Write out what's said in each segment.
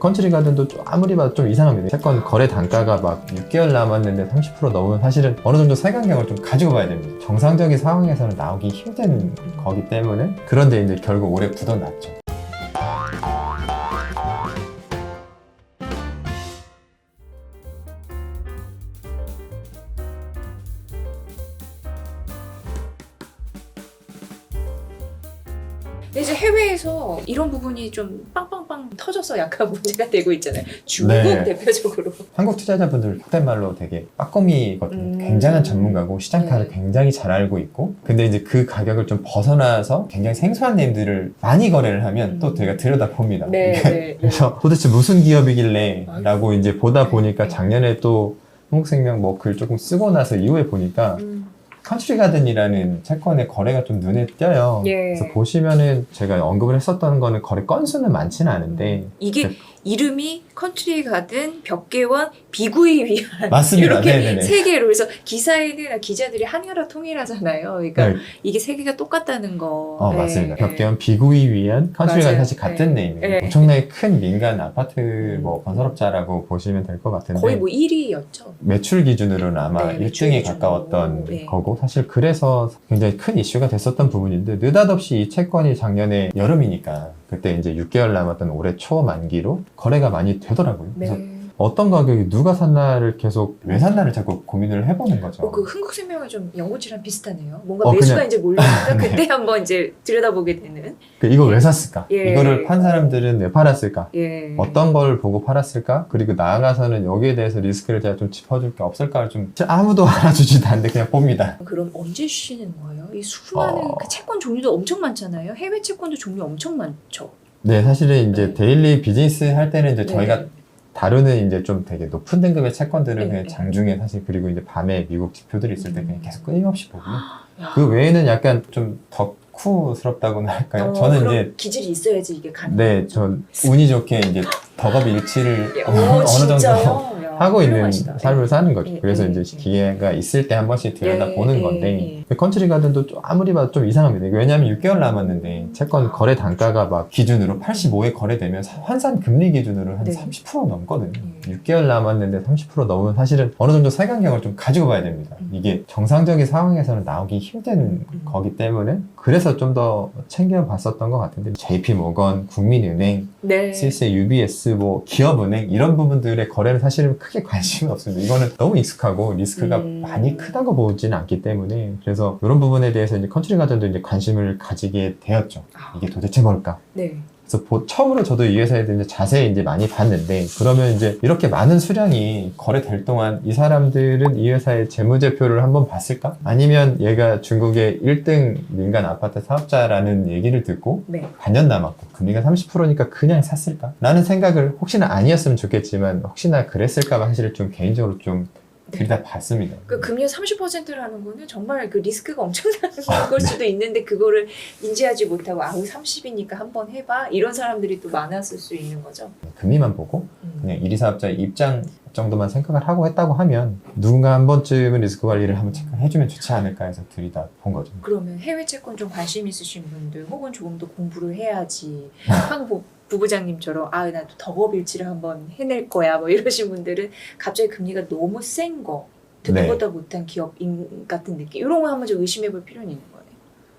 컨트리 가든도 좀 아무리 봐도 좀 이상합니다. 채권 거래 단가가 막 6개월 남았는데 30% 넘으면 사실은 어느 정도 색안경을 좀 가지고 봐야 됩니다. 정상적인 상황에서는 나오기 힘든 거기 때문에 그런데 이제 결국 올해 굳어났죠. 근데 이제 해외에서 이런 부분이 좀 빵빵빵 터져서 약간 문제가 되고 있잖아요. 중국 네. 대표적으로. 한국 투자자분들 속된 말로 되게 빠꼼이거든요. 음. 굉장한 전문가고 시장가를 네. 굉장히 잘 알고 있고 근데 이제 그 가격을 좀 벗어나서 굉장히 생소한 네임들을 많이 거래를 하면 또 음. 제가 들여다봅니다. 네, 이게 네. 그래서 도대체 무슨 기업이길래 아이고. 라고 이제 보다 보니까 네. 작년에 또 한국생명 뭐 글 조금 쓰고 나서 이후에 보니까 음, 컨트리 가든이라는 채권의 거래가 좀 눈에 띄어요. 예. 그래서 보시면은 제가 언급을 했었던 거는 거래 건수는 많지는 않은데 이게 네. 이름이 컨트리 가든 벽계원 비구이 위한 맞습니다. 이렇게 네네네. 세 개로 그래서 기사에는 기자들이 한여라 통일하잖아요. 그러니까 네. 이게 세 개가 똑같다는 거. 어, 네, 맞습니다. 네. 벽계원 비구이 위한 컨트리 가든. 사실 같은 네. 네임이에요. 네. 엄청나게 큰 민간 아파트 음. 뭐 건설업자라고 보시면 될 것 같은데 거의 뭐 1위였죠. 매출 기준으로는 아마 네, 매출 1등에 기준으로. 가까웠던 네. 거고 사실 그래서 굉장히 큰 이슈가 됐었던 부분인데 느닷없이 이 채권이 작년에 여름이니까 그때 이제 6개월 남았던 올해 초 만기로 거래가 많이 되더라고요. 네. 그래서 어떤 가격이 누가 샀나를 계속 왜 샀나를 자꾸 고민을 해보는 거죠. 어, 그 흥국생명은 좀 연고지랑 비슷하네요. 뭔가 어, 매수가 그냥- 이제 몰리니까 네. 그때 한번 이제 들여다보게 되는. 그 이걸 왜 샀을까? 예. 이거를 판 사람들은 왜 팔았을까? 예. 어떤 걸 보고 팔았을까? 그리고 나아가서는 여기에 대해서 리스크를 제가 좀 짚어줄 게 없을까를 좀 아무도 알아주지도 않는데 그냥 봅니다. 그럼 언제 주시는 거예요? 이 수많은 어. 그 채권 종류도 엄청 많잖아요. 해외 채권도 종류 엄청 많죠. 네, 사실은 이제 네. 데일리 비즈니스 할 때는 이제 네. 저희가 다루는 이제 좀 되게 높은 등급의 채권들은 네, 그냥 네. 장중에 사실 그리고 이제 밤에 미국 지표들이 있을 때 음. 그냥 계속 끊임없이 보고요. 야. 그 외에는 약간 좀 덕후스럽다고나 할까요? 어, 저는 이제 기질이 있어야지 이게 가능. 네, 전 운이 좋게 이제 덕업 일치를 예, 어느 오, 진짜요? 하고 있는 훌륭하시다. 삶을 사는 거죠. 예, 그래서 예, 이제 예. 기회가 있을 때 한 번씩 들여다보는 예, 건데 예, 컨트리 가든도 좀 아무리 봐도 좀 이상합니다. 왜냐하면 6개월 남았는데 채권 거래 단가가 막 기준으로 85에 거래되면 사- 환산 금리 기준으로 한 네. 30% 넘거든요. 예. 6개월 남았는데 30% 넘으면 사실은 어느 정도 색안경을 좀 가지고 봐야 됩니다. 음. 이게 정상적인 상황에서는 나오기 힘든 음. 거기 때문에 그래서 좀 더 챙겨봤었던 것 같은데 JP 모건, 국민은행, 네. 실세 UBS, 뭐 기업은행 이런 부분들의 거래는 사실은 크게 관심이 없습니다. 이거는 너무 익숙하고 리스크가 음. 많이 크다고 보지는 않기 때문에 그래서 이런 부분에 대해서 이제 컨트리 가든도 이제 관심을 가지게 되었죠. 아, 이게 도대체 뭘까? 네. 그래서 보- 처음으로 저도 이 회사에 대해 자세히 이제 많이 봤는데 그러면 이제 이렇게 많은 수량이 거래될 동안 이 사람들은 이 회사의 재무제표를 한번 봤을까? 아니면 얘가 중국의 1등 민간 아파트 사업자라는 얘기를 듣고 네. 반년 남았고 금리가 30%니까 그냥 샀을까? 라는 생각을 혹시나 아니었으면 좋겠지만 혹시나 그랬을까 봐 사실 좀 개인적으로 좀 들이다 봤습니다. 그 금리 30%라는 거는 정말 그 리스크가 엄청난 걸 수도 있는데 그거를 인지하지 못하고 아우 30이니까 한번 해봐 이런 사람들이 또 많았을 수 있는 거죠. 금리만 보고 음. 그냥 1, 2, 사업자의 입장 정도만 생각을 하고 했다고 하면 누군가 한 번쯤은 리스크 관리를 한번 체크해주면 좋지 않을까 해서 들이다 본 거죠. 그러면 해외 채권 좀 관심 있으신 분들 혹은 조금 더 공부를 해야지 황 부부장님처럼 아 나도 덕업일치를 한번 해낼 거야 뭐 이러신 분들은 갑자기 금리가 너무 센 거 듣도 네. 보다 못한 기업 인 같은 느낌 이런 거 한번 좀 의심해 볼 필요는 있는 거네요.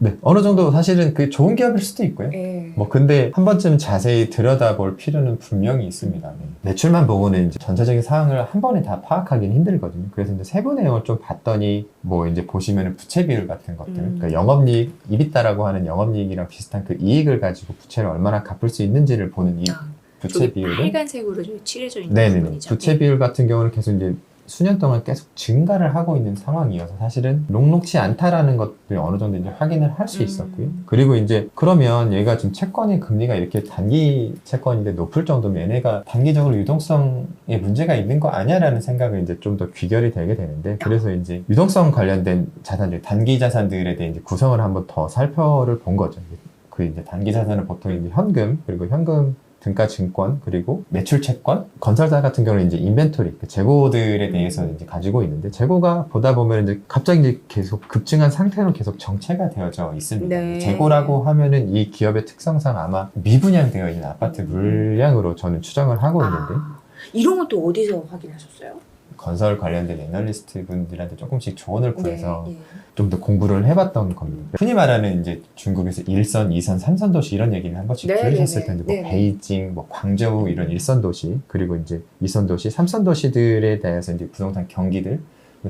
네, 어느 정도 사실은 그 좋은 기업일 수도 있고요. 예. 뭐 근데 한 번쯤 자세히 들여다볼 필요는 분명히 있습니다. 네. 매출만 보고는 이제 전체적인 상황을 한 번에 다 파악하기는 힘들거든요. 그래서 이제 세부 내용을 좀 봤더니 뭐 이제 보시면은 부채 비율 같은 것들, 음. 그러니까 영업이익, 이비다라고 하는 영업이익이랑 비슷한 그 이익을 가지고 부채를 얼마나 갚을 수 있는지를 보는 이 아, 부채 비율은 빨간색으로 좀 칠해져 있는 네네네. 부분이죠. 부채 비율 같은 경우는 계속 이제 수년 동안 계속 증가를 하고 있는 상황이어서 사실은 녹록지 않다라는 것들 어느 정도 이제 확인을 할수 음. 있었고요. 그리고 이제 그러면 얘가 지금 채권의 금리가 이렇게 단기 채권인데 높을 정도면 얘네가 단기적으로 유동성에 문제가 있는 거 아니야라는 생각을 이제 좀 더 귀결이 되게 되는데 그래서 이제 유동성 관련된 자산들, 단기 자산들에 대해 이제 구성을 한번 더 살펴를 본 거죠. 그 이제 단기 자산은 보통 이제 현금 그리고 현금 등가 증권 그리고 매출 채권 건설사 같은 경우는 이제 인벤토리 그 재고들에 대해서 이제 가지고 있는데 재고가 보다 보면 이제 갑자기 이제 계속 급증한 상태로 계속 정체가 되어져 있습니다. 네. 재고라고 하면은 이 기업의 특성상 아마 미분양되어 있는 아파트 물량으로 저는 추정을 하고 있는데 아, 이런 것도 어디서 확인하셨어요? 건설 관련된 애널리스트 분들한테 조금씩 조언을 구해서 네, 예. 좀더 공부를 해봤던 겁니다. 흔히 말하는 이제 중국에서 1선, 2선, 3선 도시 이런 얘기를 한 번씩 네, 들으셨을 네, 텐데 네. 뭐 베이징, 뭐 광저우 이런 1선 도시 그리고 이제 2선 도시, 3선 도시들에 대해서 이제 부동산 경기들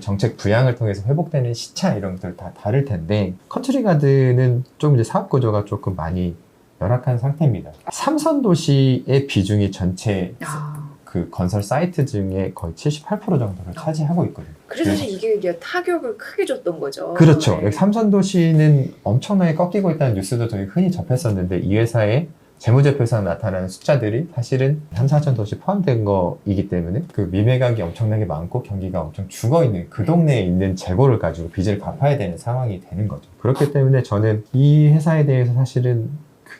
정책 부양을 통해서 회복되는 시차 이런 것들 다 다를 텐데 컨트리 가드는 좀 이제 사업 구조가 조금 많이 열악한 상태입니다. 3선 도시의 비중이 전체 아, 그 건설 사이트 중에 거의 78% 정도를 차지하고 있거든요. 그래서 네. 이게 이제 타격을 크게 줬던 거죠. 그렇죠. 네. 삼선 도시는 엄청나게 꺾이고 있다는 뉴스도 저희 흔히 접했었는데 이 회사의 재무제표상 나타나는 숫자들이 사실은 3, 4천 도시 포함된 거이기 때문에 그 미매각이 엄청나게 많고 경기가 엄청 죽어 있는 그 동네에 있는 재고를 가지고 빚을 갚아야 되는 상황이 되는 거죠. 그렇기 때문에 저는 이 회사에 대해서 사실은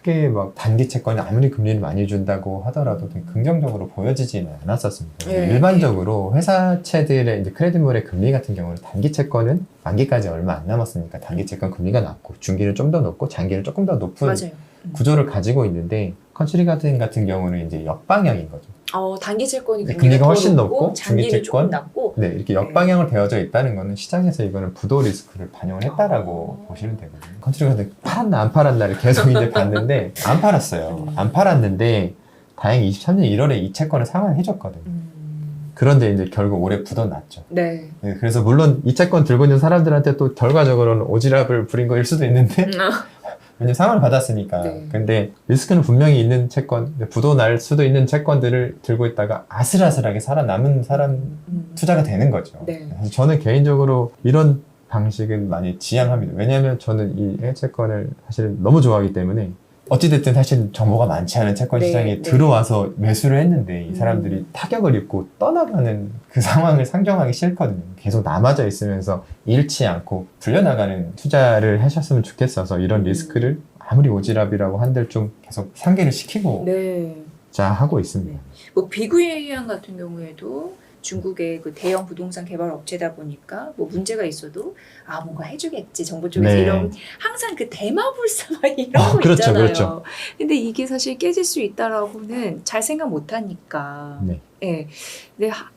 크게 막 단기 채권이 아무리 금리를 많이 준다고 하더라도 되게 긍정적으로 보여지지는 않았었습니다. 네. 일반적으로 회사채들의 이제 크레딧몰의 금리 같은 경우는 단기 채권은 만기까지 얼마 안 남았으니까 단기 채권 금리가 낮고 중기는 좀 더 높고 장기는 조금 더 높은 맞아요. 구조를 가지고 있는데 컨트리 가든 같은 경우는 이제 역방향인 거죠. 어, 단기 채권이 네, 더 훨씬 높고, 조금 채권? 낮고 네, 이렇게 역방향을 되어져 있다는 거는 시장에서 이거는 부도 리스크를 반영을 했다라고 아. 보시면 되거든요. 컨트리 가든 팔았나 안 팔았나를 계속 이제 봤는데 안 팔았어요. 음. 안 팔았는데 다행히 23년 1월에 이 채권을 상환해줬거든요. 음, 그런데 이제 결국 올해 부도났죠. 네. 네, 그래서 물론 이 채권 들고 있는 사람들한테 또 결과적으로는 오지랖을 부린 거일 수도 있는데 왜냐면 상환을 받았으니까. 네. 근데 리스크는 분명히 있는 채권, 부도 날 수도 있는 채권들을 들고 있다가 아슬아슬하게 살아남은 사람 음. 투자가 되는 거죠. 네. 저는 개인적으로 이런 방식은 많이 지향합니다. 왜냐하면 저는 이 해채권을 사실 너무 좋아하기 때문에 어찌됐든 사실 정보가 많지 않은 채권 네, 시장에 네. 들어와서 매수를 했는데 이 사람들이 음. 타격을 입고 떠나가는 그 상황을 상정하기 싫거든요. 계속 남아져 있으면서 잃지 않고 불려나가는 투자를 하셨으면 좋겠어서 이런 음. 리스크를 아무리 오지랖이라고 한들 좀 계속 상기를 시키고 네. 자 하고 있습니다. 뭐 비구이안 같은 경우에도 중국의 그 대형 부동산 개발 업체다 보니까 뭐 문제가 있어도 아 뭔가 해주겠지 정부 쪽에서 네. 이런 항상 그 대마불사 막 이런 어, 거 그렇죠, 있잖아요. 그렇죠. 근데 이게 사실 깨질 수 있다라고는 잘 생각 못 하니까. 네. 예. 근데 하-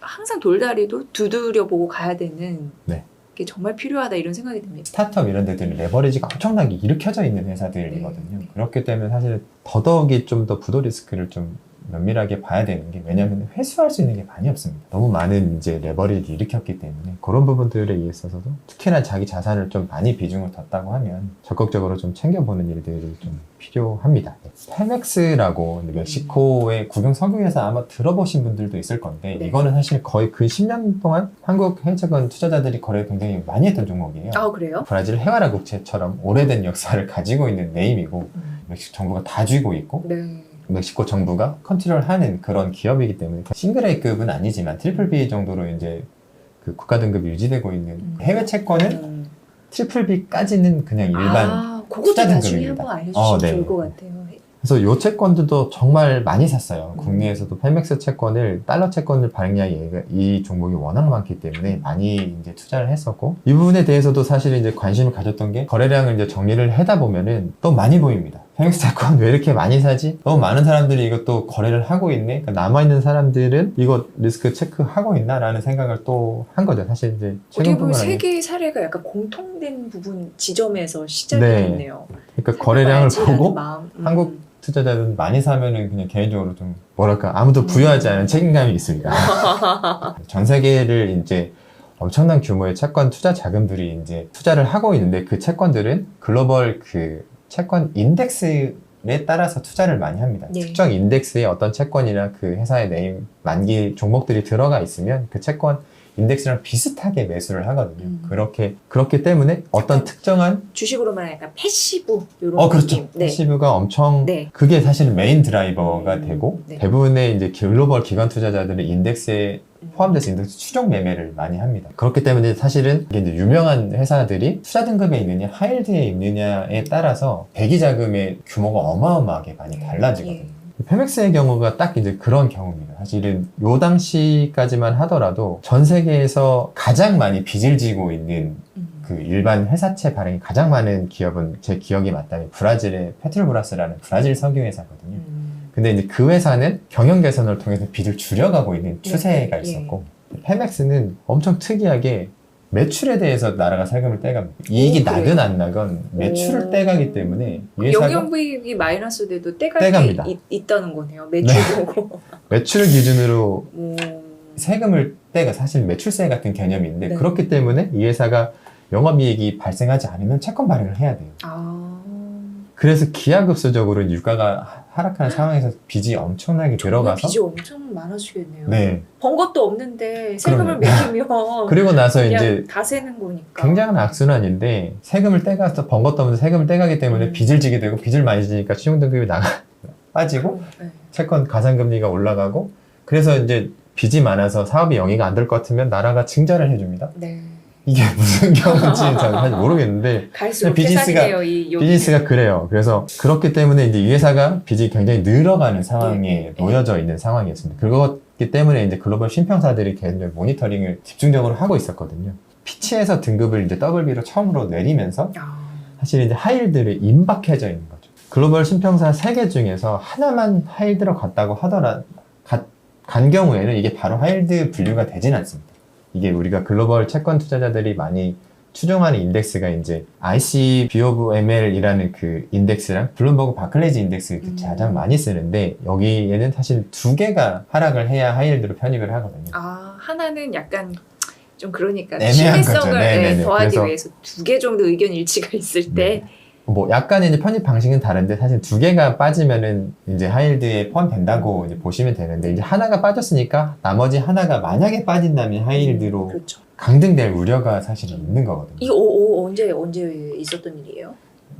항상 돌다리도 두드려 보고 가야 되는 네. 게 정말 필요하다 이런 생각이 듭니다. 스타트업 이런 데들은 레버리지가 엄청나게 일으켜져 있는 회사들이거든요. 네. 그렇기 때문에 사실 더더욱이 좀 더 부도 리스크를 좀 면밀하게 봐야 되는 게 왜냐하면 회수할 수 있는 게 많이 없습니다. 너무 많은 이제 레버리지 일으켰기 때문에 그런 부분들에 있어서도 특히나 자기 자산을 좀 많이 비중을 뒀다고 하면 적극적으로 좀 챙겨보는 일들이 좀 필요합니다. 펠맥스라고 멕시코의 국영 석유회사 아마 들어보신 분들도 있을 건데 네. 이거는 사실 거의 그 10년 동안 한국 해적은 투자자들이 거래를 굉장히 많이 했던 종목이에요. 아 그래요? 브라질 해와라 국채처럼 오래된 역사를 가지고 있는 네임이고 음. 멕시코 정부가 다 쥐고 있고 네. 멕시코 정부가 컨트롤하는 그런 기업이기 때문에 싱글 A급은 아니지만 트리플 B 정도로 이제 그 국가 등급이 유지되고 있는 음. 해외 채권은 음. 트리플 B까지는 그냥 일반 아, 투자 나중에 등급입니다. 한번 알려주시면 어, 네. 좋을 것 같아요. 그래서 요 채권들도 정말 많이 샀어요. 음. 국내에서도 펠맥스 채권을 달러 채권을 발행량이 얘가- 이 종목이 워낙 많기 때문에 많이 이제 투자를 했었고 이 부분에 대해서도 사실 이제 관심을 가졌던 게 거래량을 이제 정리를 하다 보면은 또 많이 보입니다. 채권 왜 이렇게 많이 사지? 너무 많은 사람들이 이것도 거래를 하고 있네. 그러니까 남아 있는 사람들은 이거 리스크 체크하고 있나 라는 생각을 또 한 거죠. 사실 이제 어떻게 보면 최근뿐만 세 아니라 개의 사례가 약간 공통된 부분 지점에서 시작이 네. 됐네요. 그러니까 거래량을 보고. 음. 한국 투자자들은 많이 사면은 그냥 개인적으로 좀 뭐랄까 아무도 부여하지 않은 책임감이 있습니다. 전 세계를 이제 엄청난 규모의 채권 투자 자금들이 이제 투자를 하고 있는데 그 채권들은 글로벌 그 채권 인덱스에 따라서 투자를 많이 합니다. 네. 특정 인덱스에 어떤 채권이나 그 회사의 네임 만기 종목들이 들어가 있으면 그 채권 인덱스랑 비슷하게 매수를 하거든요. 음. 그렇게 그렇기 때문에 어떤 특정한 주식으로 말하면 약간 패시브 이런 어 그렇죠. 느낌. 네. 패시브가 엄청 네. 그게 사실 메인 드라이버가 음, 되고 네. 대부분의 이제 글로벌 기관 투자자들은 인덱스에 포함돼서 인덱스 추종 매매를 많이 합니다. 그렇기 때문에 사실은 이게 이제 유명한 회사들이 투자 등급에 있느냐 하일드에 있느냐에 따라서 대기 자금의 규모가 어마어마하게 많이 달라지거든요. 예. 페맥스의 경우가 딱 이제 그런 경우입니다. 사실은 요 당시까지만 하더라도 전 세계에서 가장 많이 빚을 지고 있는 음. 그 일반 회사채 발행이 가장 많은 기업은 제 기억이 맞다면 브라질의 페트로브라스라는 브라질 석유 회사거든요. 음. 근데 이제 그 회사는 경영 개선을 통해서 빚을 줄여가고 있는 추세가 예, 예. 있었고 페맥스는 엄청 특이하게 매출에 대해서 나라가 세금을 떼갑니다. 이익이 오? 나든 안 나건 매출을 오. 떼가기 때문에 이 회사가 영영부익이 마이너스 돼도 떼갈 있, 있다는 거네요. 매출 보고. 매출 기준으로 음. 세금을 떼가 사실 매출세 같은 개념인데 네. 그렇기 때문에 이 회사가 영업이익이 발생하지 않으면 채권 발행을 해야 돼요. 아. 그래서 기하급수적으로 유가가 하락하는 상황에서 빚이 엄청나게 들어가서 빚이 엄청 많아지겠네요. 네 번 것도 없는데 세금을. 매기면 그리고 나서 이제 다 세는 거니까. 굉장한 악순환인데 세금을 떼가서 번 것도 없는데 세금을 떼가기 때문에 음. 빚을 지게 되고 빚을 많이 지니까 신용등급이 나가 빠지고 네. 채권 가산금리가 올라가고 그래서 이제 빚이 많아서 사업이 영위가 안 될 것 같으면 나라가 증자를 해줍니다. 네. 이게 무슨 경우인지는 잘 사실 모르겠는데 갈수록 비즈니스가-. 이. 비즈니스가 그래요. 그래서 그렇기 때문에 이제 이 회사가 빚이 굉장히 늘어가는 상황에 네, 네. 놓여져 있는 상황이었습니다. 그렇기 때문에 이제 글로벌 신평사들이 굉장히 모니터링을 집중적으로 하고 있었거든요. 피치에서 등급을 이제 WB로 처음으로 내리면서 아. 사실 이제 하이힐들이 임박해져 있는 거죠. 글로벌 신평사 3개 중에서 하나만 하이힐드로 갔다고 하더라, 가- 간 경우에는 이게 바로 하이힐드 분류가 되진 않습니다. 이게 우리가 글로벌 채권 투자자들이 많이 추종하는 인덱스가 이제 ICBOML이라는 그 인덱스랑 블룸버그 바클레이즈 인덱스 이렇게 음. 가장 많이 쓰는데 여기에는 사실 두 개가 하락을 해야 하이힐드로 편입을 하거든요. 아 하나는 약간 좀 그러니까 애매한 거죠. 신뢰성을 네네네. 네, 더하기 그래서- 위해서 두 개 정도 의견 일치가 있을 때 뭐 약간의 이제 편입 방식은 다른데 사실 두 개가 빠지면은 이제 하이힐드에 포함된다고 이제 보시면 되는데 이제 하나가 빠졌으니까 나머지 하나가 만약에 빠진다면 하이힐드로 그렇죠. 강등될 우려가 사실은 있는 거거든요. 이 오, 오, 언제 언제 있었던 일이에요?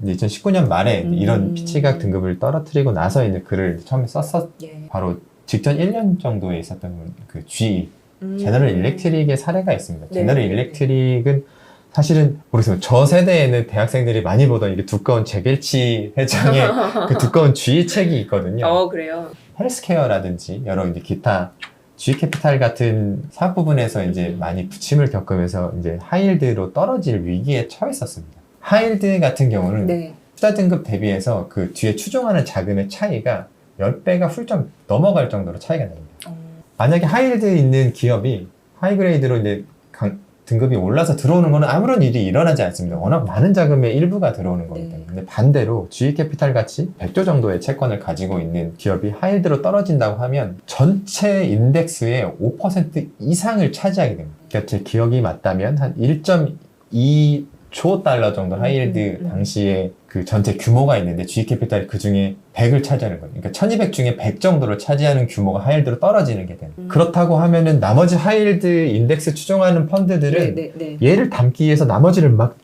이제 2019년 말에 음. 이런 피치각 등급을 떨어뜨리고 나서 이제 글을 처음에 썼었 예. 바로 직전 1년 정도에 있었던 그 G 음. 제너럴 일렉트릭의 사례가 있습니다. 네, 제너럴. 일렉트릭은 사실은 모르겠어요. 저 세대에는 대학생들이 많이 보던 이게 두꺼운 재결치 회장의 그 두꺼운 G 책이 있거든요. 어 그래요. 헬스케어라든지 여러 이제 기타 G 캐피탈 같은 사업 부분에서 이제 많이 부침을 겪으면서 이제 하이힐드로 떨어질 위기에 처했었습니다. 하이힐드 같은 경우는 네. 투자 등급 대비해서 그 뒤에 추종하는 자금의 차이가 10배가 훌쩍 넘어갈 정도로 차이가 납니다. 어, 만약에 하이힐드 있는 기업이 하이그레이드로 이제 강- 등급이 올라서 들어오는 거는 아무런 일이 일어나지 않습니다. 워낙 많은 자금의 일부가 들어오는 거기 때문에. 네. 반대로 GE캐피탈 같이 100조 정도의 채권을 가지고 있는 기업이 하이힐드로 떨어진다고 하면 전체 인덱스의 5% 이상을 차지하게 됩니다. 그러니까 제 기억이 맞다면 한 1.2 조 달러 정도 하이힐드 음, 음. 당시에 그 전체 규모가 있는데 GE캐피탈이 그 중에 100을 차지하는 거예요. 그러니까 1200 중에 100 정도를 차지하는 규모가 하이힐드로 떨어지는 게 되는. 음. 그렇다고 하면은 나머지 하이힐드 인덱스 추종하는 펀드들은 네, 네, 네. 얘를 담기 위해서 나머지를 막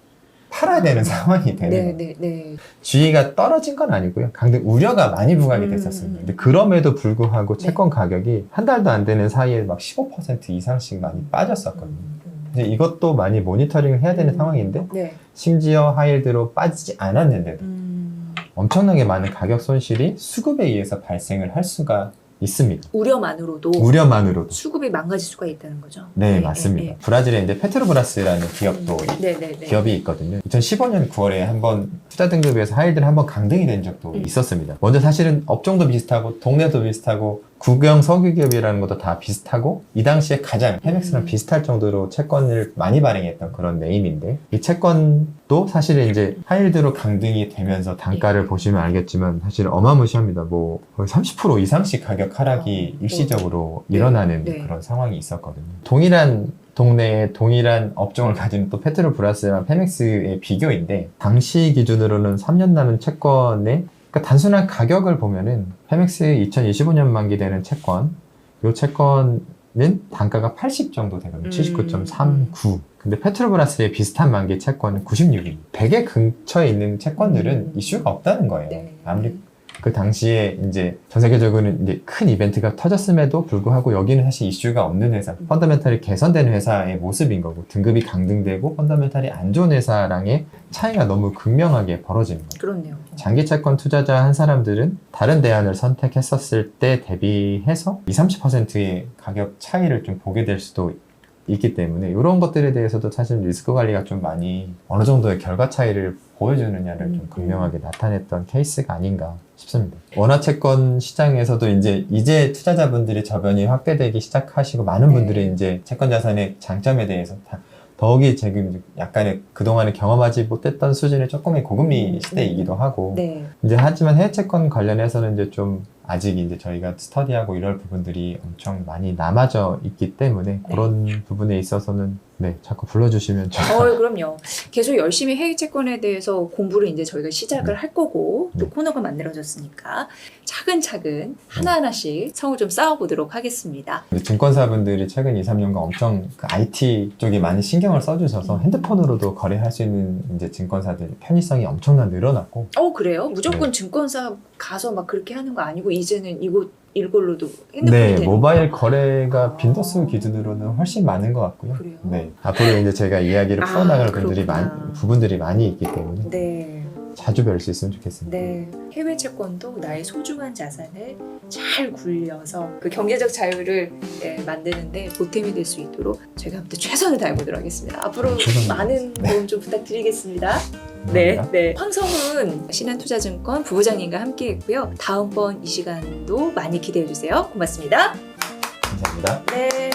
팔아야 되는 상황이 되는 네, 거예요. 네, 네. 주의가 떨어진 건 아니고요. 강등 우려가 많이 부각이 음, 됐었습니다. 음. 근데 그럼에도 불구하고 네. 채권 가격이 한 달도 안 되는 사이에 막 15% 이상씩 많이 빠졌었거든요. 음, 이제 이것도 많이 모니터링을 해야 되는 음. 상황인데 네. 심지어 하이힐드로 빠지지 않았는데도 음, 엄청나게 많은 가격 손실이 수급에 의해서 발생을 할 수가 있습니다. 우려만으로도 우려만으로도. 수급이 망가질 수가 있다는 거죠. 네, 맞습니다. 브라질에 이제 페트로브라스라는 기업도 네, 네, 네. 기업이 있거든요. 2015년 9월에 한번 투자 등급에서 하이힐드를 한번 강등이 된 적도 음. 있었습니다. 먼저 사실은 업종도 비슷하고 동네도 비슷하고 국영 석유 기업이라는 것도 다 비슷하고 이 당시에 가장 페맥스랑 음. 비슷할 정도로 채권을 많이 발행했던 그런 네임인데 이 채권도 사실은 이제 하이힐드로 강등이 되면서 단가를 예. 보시면 알겠지만 사실 어마무시합니다. 뭐 거의 30% 이상씩 가격 하락이 어, 일시적으로 네. 일어나는 네. 그런 상황이 있었거든요. 동일한 동네에 동일한 업종을 가진 또 페트로브라스랑 페맥스의 비교인데 당시 기준으로는 3년 남은 채권의 그러니까 단순한 가격을 보면은 페맥스 2025년 만기 되는 채권 이 채권은 단가가 80 정도 되거든요. 음. 79.39. 근데 페트로브라스의 비슷한 만기 채권은 96입니다. 100에 근처에 있는 채권들은 음. 이슈가 없다는 거예요. 네. 아무리 그 당시에 이제 전 세계적으로 이제 큰 이벤트가 터졌음에도 불구하고 여기는 사실 이슈가 없는 회사, 펀더멘탈이 개선된 회사의 모습인 거고 등급이 강등되고 펀더멘탈이 안 좋은 회사랑의 차이가 너무 극명하게 벌어지는 거예요. 그렇네요. 장기 채권 투자자 한 사람들은 다른 대안을 선택했었을 때 대비해서 20, 30%의 가격 차이를 좀 보게 될 수도 있기 때문에 이런 것들에 대해서도 사실 리스크 관리가 좀 많이 어느 정도의 결과 차이를 보여주느냐를 좀 음. 극명하게 나타냈던 케이스가 아닌가 싶습니다. 원화 채권 시장에서도 이제 이제 투자자분들이 저변이 확대되기 시작하시고 많은 네. 분들이 이제 채권 자산의 장점에 대해서 다 더욱이 지금 약간의 그동안에 경험하지 못했던 수준의 조금의 고금리 음. 시대이기도 하고 네. 이제 하지만 해외 채권 관련해서는 이제 좀 아직 이제 저희가 스터디하고 이럴 부분들이 엄청 많이 남아져 있기 때문에 그런 부분에 있어서는 네 자꾸 불러주시면 좀 어, 그럼요. 계속 열심히 해외 채권에 대해서 공부를 이제 저희가 시작을 할 거고 또 네. 코너가 만들어졌으니까 차근차근 하나하나씩 성을 좀 쌓아보도록 하겠습니다. 근데 증권사분들이 최근 2, 3년간 엄청 그 IT 쪽에 많이 신경을 써주셔서 핸드폰으로도 거래할 수 있는 이제 증권사들 편의성이 엄청나게 늘어났고 어 그래요? 무조건 증권사 가서 막 그렇게 하는 거 아니고 이제는 이곳 이걸로도 핸드폰이 네 되는 모바일. 거래가 빈도수 기준으로는 훨씬 많은 것 같고요. 그래요? 네 앞으로 이제 제가 이야기를 아, 풀어나갈 분들이 그렇구나. 많이 부분들이 많이 있기 때문에 네. 자주 뵐 수 있으면 좋겠습니다. 네, 해외 채권도 나의 소중한 자산을 잘 굴려서 그 경제적 자유를 네, 만드는데 보탬이 될 수 있도록 제가 아무튼 최선을 다해보도록 하겠습니다. 앞으로 최선을 많은. 도움 좀 부탁드리겠습니다. 네, 감사합니다. 네. 황성은 신한투자증권 부부장님과 함께했고요. 다음번 이 시간도 많이 기대해 주세요. 고맙습니다. 감사합니다. 네.